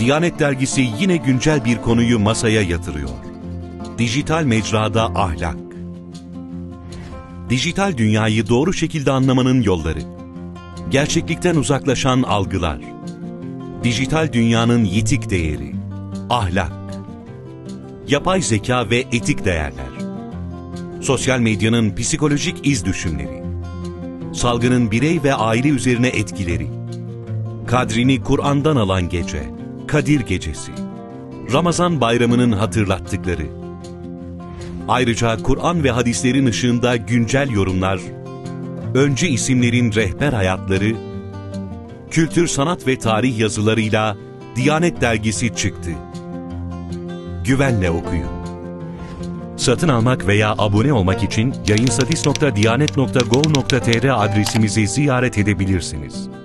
Diyanet Dergisi yine güncel bir konuyu masaya yatırıyor. Dijital mecrada ahlak. Dijital dünyayı doğru şekilde anlamanın yolları. Gerçeklikten uzaklaşan algılar. Dijital dünyanın yitik değeri. Ahlak. Yapay zeka ve etik değerler. Sosyal medyanın psikolojik iz düşümleri. Salgının birey ve aile üzerine etkileri. Kadrini Kur'an'dan alan gece, Kadir Gecesi. Ramazan bayramının hatırlattıkları. Ayrıca Kur'an ve hadislerin ışığında güncel yorumlar, önce isimlerin rehber hayatları, kültür, sanat ve tarih yazılarıyla Diyanet Dergisi çıktı. Güvenle okuyun. Satın almak veya abone olmak için yayınsadis.diyanet.gov.tr adresimizi ziyaret edebilirsiniz.